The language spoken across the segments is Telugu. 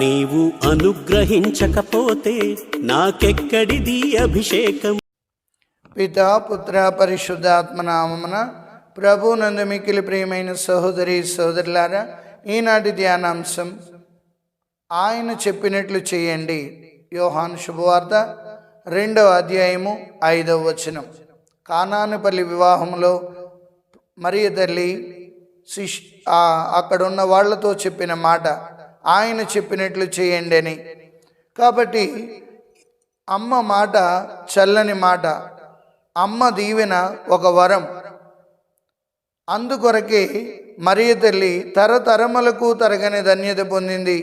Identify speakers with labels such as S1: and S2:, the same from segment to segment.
S1: నీవు అనుగ్రహించకపోతే నాకెక్కడిది అభిషేకం?
S2: పిత పుత్ర పరిశుద్ధాత్మనామమున ప్రభు నందు మిక్కిలి ప్రియమైన సహోదరి సోదరులారా ఈనాటి ధ్యానాంశం ఆయన చెప్పినట్లు చేయండి. యోహాన్ శుభవార్త రెండవ అధ్యాయము ఐదవ వచనం. కానానుపల్లి వివాహంలో మరియ తల్లి శిష్ అక్కడున్న వాళ్ళతో చెప్పిన మాట ఆయన చెప్పినట్లు చేయండి అని. కాబట్టి అమ్మ మాట చల్లని మాట. అమ్మ దీవెన ఒక వరం. అందుకొరకే మరియ తల్లి తరతరములకు తరగని ధన్యత పొందింది.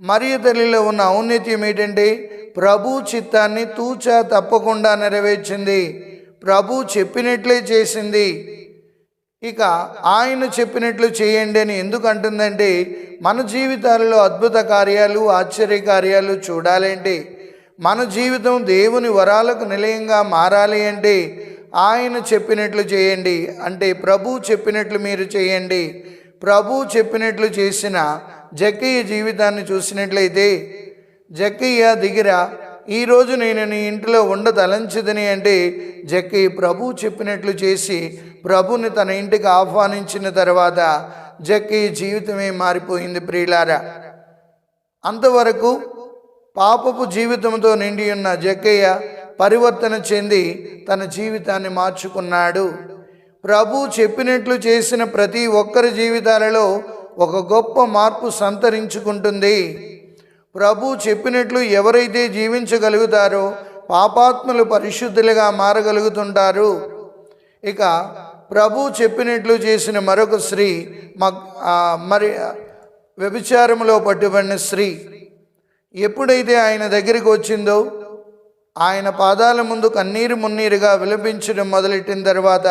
S2: మరియ తల్లిలో ఉన్న ఔన్నత్యం ఏంటంటే ప్రభు చిత్తాన్ని తూచా తప్పకుండా నెరవేర్చింది. ప్రభు చెప్పినట్లే చేసింది. ఇక ఆయన చెప్పినట్లు చేయండి అని ఎందుకు అంటుందంటే మన జీవితాలలో అద్భుత కార్యాలు ఆశ్చర్య కార్యాలు చూడాలంటే మన జీవితం దేవుని వరాలకు నిలయంగా మారాలి అంటే ఆయన చెప్పినట్లు చేయండి. అంటే ప్రభు చెప్పినట్లు మీరు చేయండి. ప్రభు చెప్పినట్లు చేసిన జక్కయ్య జీవితాన్ని చూసినట్లయితే జక్కయ్య దిగిర ఈరోజు నేను నీ ఇంటిలో ఉండదలంచదని అంటే జక్కి ప్రభు చెప్పినట్లు చేసి ప్రభుని తన ఇంటికి ఆహ్వానించిన తర్వాత జక్కి జీవితమే మారిపోయింది ప్రియులారా. అంతవరకు పాపపు జీవితంతో నిండి ఉన్న జక్కయ్య పరివర్తన చెంది తన జీవితాన్ని మార్చుకున్నాడు. ప్రభు చెప్పినట్లు చేసిన ప్రతి ఒక్కరి జీవితాలలో ఒక గొప్ప మార్పు సంతరించుకుంటుంది. ప్రభు చెప్పినట్లు ఎవరైతే జీవించగలుగుతారో పాపాత్మలు పరిశుద్ధులుగా మారగలుగుతుంటారు. ఇక ప్రభు చెప్పినట్లు చేసిన మరొక స్త్రీ మరి వ్యభిచారంలో పట్టుబడిన స్త్రీ ఎప్పుడైతే ఆయన దగ్గరికి వచ్చిందో ఆయన పాదాల ముందు కన్నీరు మున్నీరుగా విలపించడం మొదలెట్టిన తర్వాత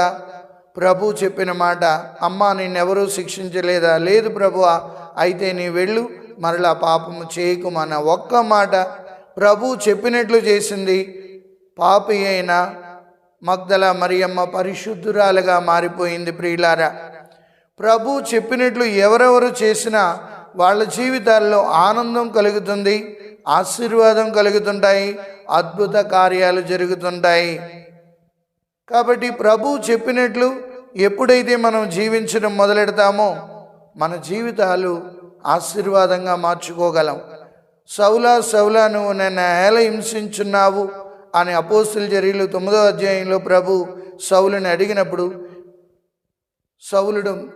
S2: ప్రభు చెప్పిన మాట అమ్మా నిన్నెవరూ శిక్షించలేదా? లేదు ప్రభు అయితే నీ వెళ్ళు మరలా పాపము చేయకు మన ఒక్క మాట ప్రభు చెప్పినట్లు చేసింది. పాపి అయిన మగ్దల మరియమ్మ పరిశుద్ధురాలుగా మారిపోయింది ప్రియులారా. ప్రభు చెప్పినట్లు ఎవరెవరు చేసినా వాళ్ళ జీవితాల్లో ఆనందం కలుగుతుంది ఆశీర్వాదం కలుగుతుంటాయి అద్భుత కార్యాలు జరుగుతుంటాయి. కాబట్టి ప్రభు చెప్పినట్లు ఎప్పుడైతే మనం జీవించడం మొదలెడతామో మన జీవితాలు ఆశీర్వాదంగా మార్చుకోగలం. సౌలా సౌలా నువ్వు నన్ను ఎలా హింసించున్నావు? అని అపోస్తుల చర్యలు తొమ్మిదో అధ్యాయంలో ప్రభు సౌలుని అడిగినప్పుడు సౌలుడు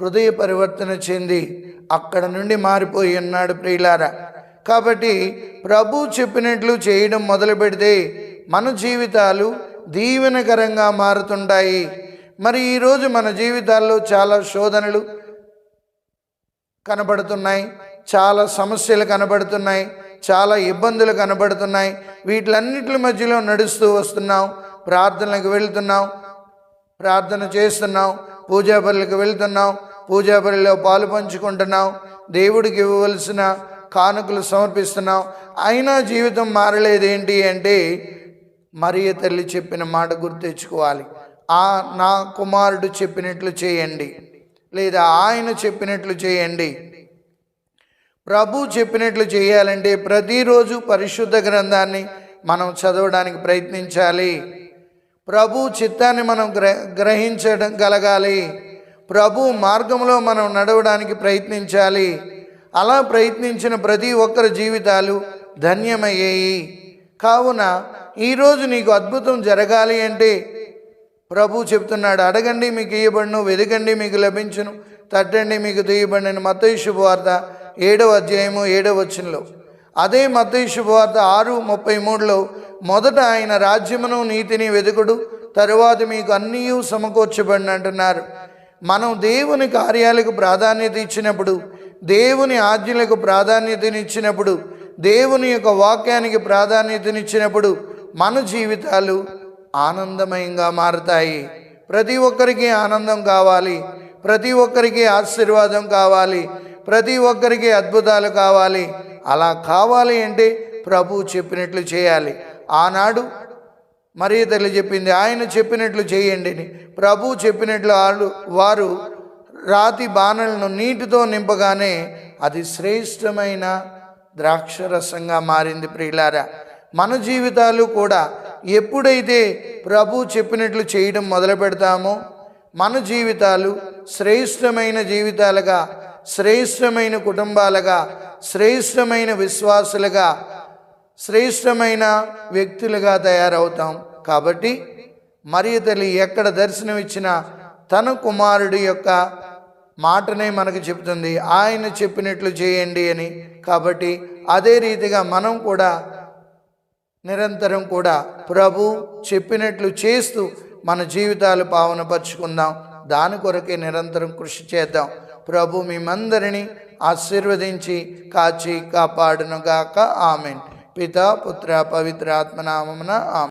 S2: హృదయ పరివర్తన చెంది అక్కడ నుండి మారిపోయి ఉన్నాడు ప్రియులారా. కాబట్టి ప్రభు చెప్పినట్లు చేయడం మొదలు పెడితే మన జీవితాలు దీవెనకరంగా మారుతుంటాయి. మరి ఈరోజు మన జీవితాల్లో చాలా శోధనలు కనబడుతున్నాయి. చాలా సమస్యలు కనబడుతున్నాయి. చాలా ఇబ్బందులు కనబడుతున్నాయి. వీటిలన్నిటి మధ్యలో నడుస్తూ వస్తున్నాం ప్రార్థనలకు వెళ్తున్నాం ప్రార్థన చేస్తున్నాం పూజా బలులకు వెళ్తున్నాం పూజా బలిలో పాలు పంచుకుంటున్నాం దేవుడికి ఇవ్వవలసిన కానుకలు సమర్పిస్తున్నాం అయినా జీవితం మారలేదేంటి అంటే మరియ తల్లి చెప్పిన మాట గుర్తెచ్చుకోవాలి. ఆ నా కుమారుడు చెప్పినట్లు చేయండి. లేదా ఆయన చెప్పినట్లు చేయండి. ప్రభు చెప్పినట్లు చేయాలంటే ప్రతిరోజు పరిశుద్ధ గ్రంథాన్ని మనం చదవడానికి ప్రయత్నించాలి. ప్రభు చిత్తాన్ని మనం గ్ర గ్రహించడం కలగాలి. ప్రభు మార్గంలో మనం నడవడానికి ప్రయత్నించాలి. అలా ప్రయత్నించిన ప్రతి ఒక్కరి జీవితాలు ధన్యమయ్యాయి. కావున ఈరోజు నీకు అద్భుతం జరగాలి అంటే ప్రభు చెప్తున్నాడు అడగండి మీకు ఇయ్యబడును వెదకండి మీకు లభించును తట్టండి మీకు తీయబడిన మత్తయి శుభవార్త ఏడవ అధ్యాయము ఏడవ వచనంలో. అదే మత్తయి శుభవార్త ఆరు ముప్పై మూడులో మొదట ఆయన రాజ్యమును నీతిని వెదుకుడు తరువాత మీకు అన్నీ సమకూర్చబడిన అంటున్నారు. మనం దేవుని కార్యాలకు ప్రాధాన్యత ఇచ్చినప్పుడు దేవుని ఆజ్ఞలకు ప్రాధాన్యతనిచ్చినప్పుడు దేవుని యొక్క వాక్యానికి ప్రాధాన్యతనిచ్చినప్పుడు మన జీవితాలు ఆనందమయంగా మారుతాయి. ప్రతి ఒక్కరికి ఆనందం కావాలి. ప్రతి ఒక్కరికి ఆశీర్వాదం కావాలి. ప్రతి ఒక్కరికి అద్భుతాలు కావాలి. అలా కావాలి అంటే ప్రభు చెప్పినట్లు చేయాలి. ఆనాడు మరీ తల్లి చెప్పింది ఆయన చెప్పినట్లు చేయండి ప్రభు చెప్పినట్లు వాళ్ళు వారు రాతి బాణలను నీటితో నింపగానే అది శ్రేష్టమైన ద్రాక్షరసంగా మారింది ప్రియులారా. మన జీవితాలు కూడా ఎప్పుడైతే ప్రభు చెప్పినట్లు చేయడం మొదలు పెడతామో మన జీవితాలు శ్రేష్టమైన జీవితాలుగా శ్రేష్టమైన కుటుంబాలుగా శ్రేష్టమైన విశ్వాసులుగా శ్రేష్టమైన వ్యక్తులుగా తయారవుతాం. కాబట్టి మరియు తల్లి ఎక్కడ దర్శనమిచ్చినా తన కుమారుడి యొక్క మాటనే మనకు చెబుతుంది. ఆయన చెప్పినట్లు చేయండి అని. కాబట్టి అదే రీతిగా మనం కూడా నిరంతరం కూడా ప్రభు చెప్పినట్లు చేస్తూ మన జీవితాలు పావనపరుచుకుందాం. దాని కొరకే నిరంతరం కృషి చేద్దాం. ప్రభు మేమందరినీ ఆశీర్వదించి కాచి కాపాడునుగాక. ఆమెన్. పిత పుత్ర పవిత్ర ఆత్మనామమున ఆమె